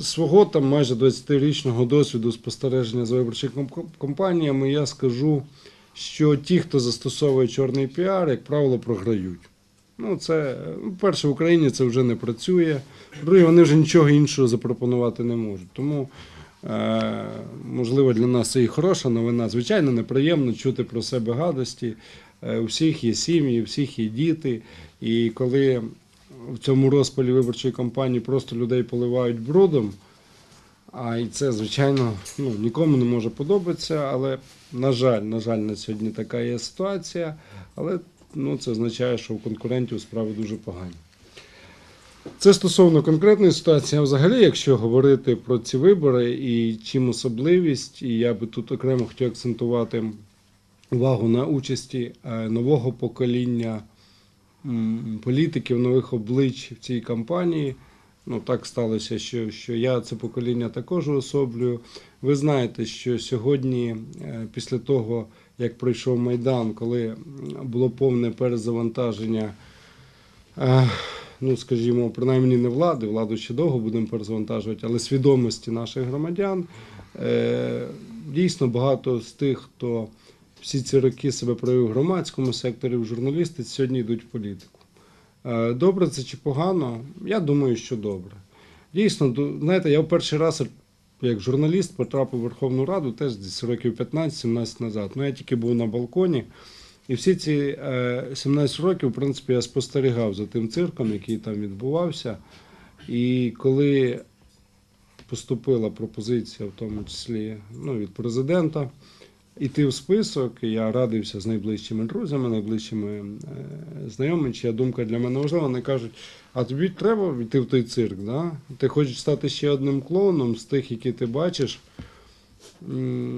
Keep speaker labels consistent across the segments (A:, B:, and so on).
A: свого там майже 20-річного досвіду спостереження за виборчими компаніями, я скажу, що ті, хто застосовує чорний піар, як правило, програють. Ну, це, ну, перше, в Україні це вже не працює. Друге, вони вже нічого іншого запропонувати не можуть. Тому, е, можливо, для нас це і хороша новина. Звичайно, неприємно чути про себе гадості. Е, у всіх є сім'ї, у всіх є діти. І коли в цьому розпалі виборчої кампанії просто людей поливають брудом, а і це, звичайно, ну, нікому не може подобатися, але, на жаль, на жаль, на сьогодні така є ситуація. Але ну, це означає, що у конкурентів справи дуже погані. Це стосовно конкретної ситуації, а взагалі, якщо говорити про ці вибори і чим особливість, і я би тут окремо хотів акцентувати увагу на участі е, нового покоління політиків, нових облич в цій кампанії. Ну, так сталося, що, що я це покоління також уособлюю. Ви знаєте, що сьогодні, е, після того, як пройшов Майдан, коли було повне перезавантаження, е, ну, скажімо, принаймні не влади, владу ще довго будемо перезавантажувати, але свідомості наших громадян, е, дійсно багато з тих, хто всі ці роки себе проявив в громадському секторі, в журналістиці, сьогодні йдуть в політику. Е, Добре це чи погано? Я думаю, що добре. Дійсно, знаєте, я в перший раз як журналіст потрапив в Верховну Раду теж десь років 15-17 назад. Ну, я тільки був на балконі. І всі ці е, 17 років, в принципі, я спостерігав за тим цирком, який там відбувався. І коли поступила пропозиція, в тому числі ну, від президента, іти в список, я радився з найближчими друзями, найближчими е, знайомими, чия думка для мене важлива. Вони кажуть, а тобі треба йти в той цирк, да? ти хочеш стати ще одним клоуном з тих, які ти бачиш.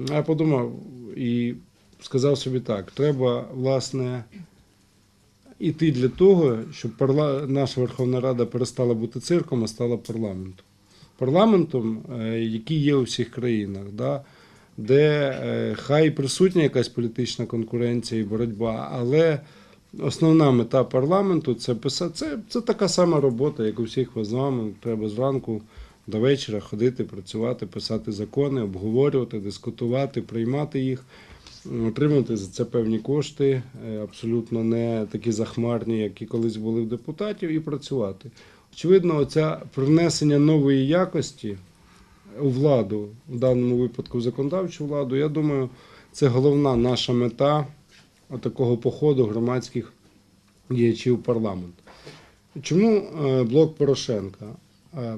A: Я подумав і сказав собі так: треба, власне, іти для того, щоб парла... наша Верховна Рада перестала бути цирком, а стала парламентом. Парламентом, е, який є у всіх країнах, да? Де е, хай присутня якась політична конкуренція і боротьба, але основна мета парламенту це писати. Це, це така сама робота, як у всіх вас з вами. Треба зранку до вечора ходити, працювати, писати закони, обговорювати, дискутувати, приймати їх, м, отримувати за це певні кошти, е, абсолютно не такі захмарні, які колись були в депутатів, і працювати. Очевидно, оця привнесення нової якості владу, в даному випадку законодавчу владу, я думаю, це головна наша мета такого походу громадських діячів парламент. Чому е, блок Порошенка? Е,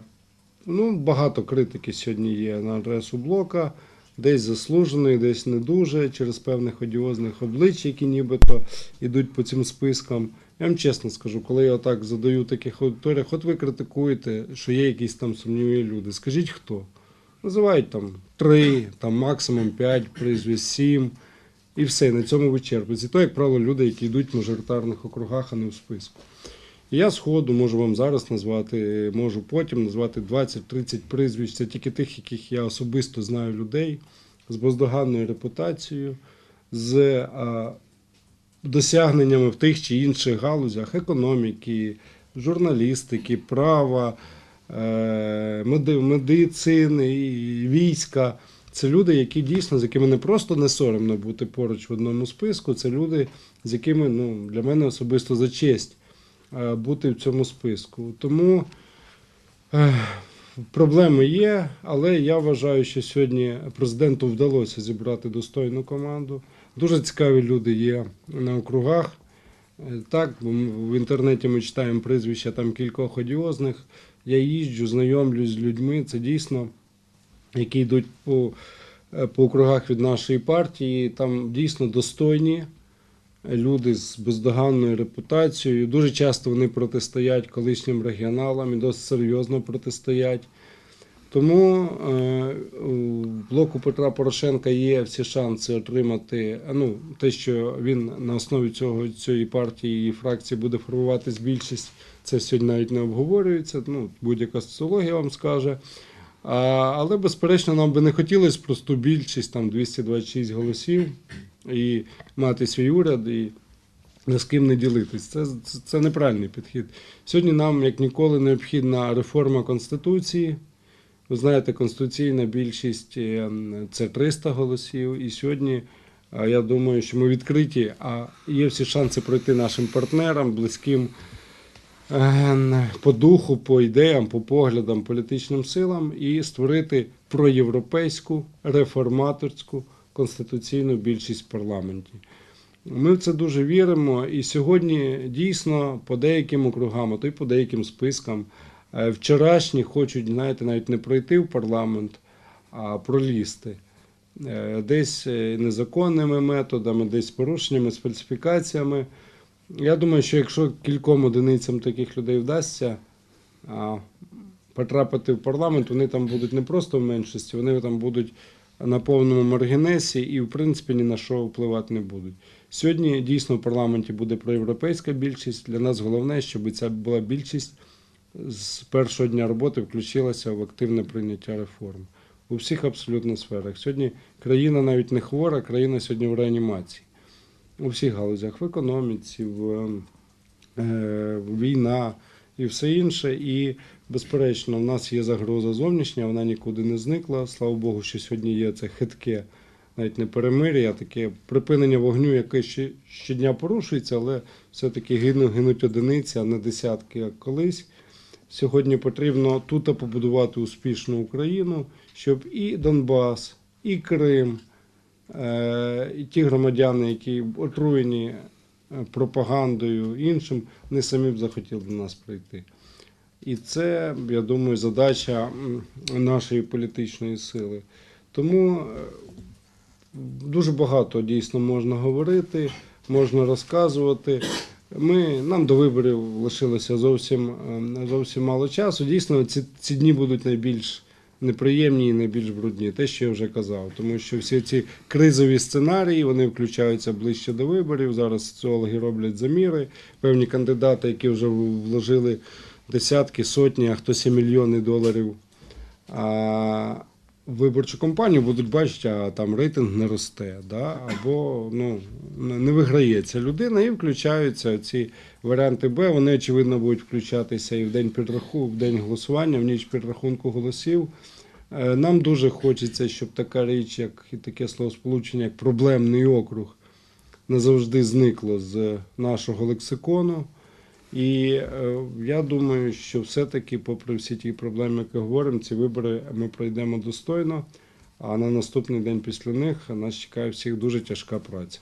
A: Ну, багато критики сьогодні є на адресу блока, десь заслуженої, десь не дуже, через певних одіозних облич, які нібито йдуть по цим спискам. Я вам чесно скажу, коли я так задаю таких аудиторіях, от ви критикуєте, що є якісь там сумніві люди. Скажіть хто? Називають там три, там максимум п'ять прізвищ, сім. І все, на цьому вичерпується. І то, як правило, люди, які йдуть в мажоритарних округах, а не в списку. І я сходу можу вам зараз назвати, можу потім назвати 20-30 прізвищ. Це тільки тих, яких я особисто знаю людей з бездоганною репутацією, з а, досягненнями в тих чи інших галузях економіки, журналістики, права, е, медицини, і війська. Це люди, які дійсно, з якими не просто не соромно бути поруч в одному списку, це люди, з якими ну, для мене особисто за честь е, бути в цьому списку. Тому е, проблеми є, але я вважаю, що сьогодні президенту вдалося зібрати достойну команду. Дуже цікаві люди є на округах. Е, Так, в інтернеті ми читаємо прізвища там кількох одіозних. Я їжджу, знайомлюсь з людьми. Це дійсно, які йдуть по, е, по округах від нашої партії. Там дійсно достойні люди з бездоганною репутацією. Дуже часто вони протистоять колишнім регіоналам і досить серйозно протистоять. Тому е, блоку Петра Порошенка є всі шанси отримати ну, те, що він на основі цього, цієї партії і фракції буде формуватись більшість. Це сьогодні навіть не обговорюється. Ну, будь-яка соціологія вам скаже. А, але, безперечно, нам би не хотілося просту більшість, там 226 голосів, і мати свій уряд, і ні з ким не ділитись. Це, це, це неправильний підхід. Сьогодні нам, як ніколи, необхідна реформа Конституції. Ви знаєте, конституційна більшість е, це 300 голосів. І сьогодні е, я думаю, що ми відкриті, а є всі шанси пройти нашим партнерам, близьким е, по духу, по ідеям, по поглядам, політичним силам і створити проєвропейську реформаторську конституційну більшість в парламенті. Ми в це дуже віримо, і сьогодні дійсно по деяким округам, а то й по деяким спискам вчорашні хочуть, знаєте, навіть не пройти в парламент, а пролізти. Е, Десь е, незаконними методами, десь порушеннями, з. Я думаю, що якщо кільком одиницям таких людей вдасться потрапити в парламент, вони там будуть не просто в меншості, вони там будуть на повному маргінесі і, в принципі, ні на що впливати не будуть. Сьогодні дійсно в парламенті буде проєвропейська більшість. Для нас головне, щоб ця була більшість з першого дня роботи включилася в активне прийняття реформ у всіх абсолютно сферах. Сьогодні країна навіть не хвора, країна сьогодні в реанімації. У всіх галузях, в економіці, в, е, війна і все інше. І, безперечно, в нас є загроза зовнішня, вона нікуди не зникла. Слава Богу, що сьогодні є це хитке, навіть не перемир'я, таке припинення вогню, яке ще, щодня порушується, але все-таки гинуть одиниці, а не десятки, як колись. Сьогодні потрібно тут побудувати успішну Україну, щоб і Донбас, і Крим, е, і ті громадяни, які отруєні е, пропагандою іншим, не самі б захотіли до нас прийти. І це, я думаю, задача нашої політичної сили. Тому е, дуже багато дійсно можна говорити, можна розказувати. Ми, нам до виборів лишилося зовсім, е, зовсім мало часу. Дійсно, ці, ці дні будуть найбільш неприємні і найбільш брудні, те, що я вже казав. Тому що всі ці кризові сценарії вони включаються ближче до виборів. Зараз соціологи роблять заміри. Певні кандидати, які вже вложили десятки, сотні, а хтось і мільйони доларів. А, виборчу кампанію будуть бачити, а там рейтинг не росте, да? або ну, не виграється людина, і включаються ці варіанти Б. Вони, очевидно, будуть включатися і в день підрахунку, в день голосування, в ніч підрахунку голосів. Е, Нам дуже хочеться, щоб така річ, як і таке словосполучення, як проблемний округ, назавжди зникло з нашого лексикону. І е, я думаю, що все-таки, попри всі ті проблеми, які говоримо, ці вибори ми пройдемо достойно. А на наступний день після них нас чекає всіх дуже тяжка праця.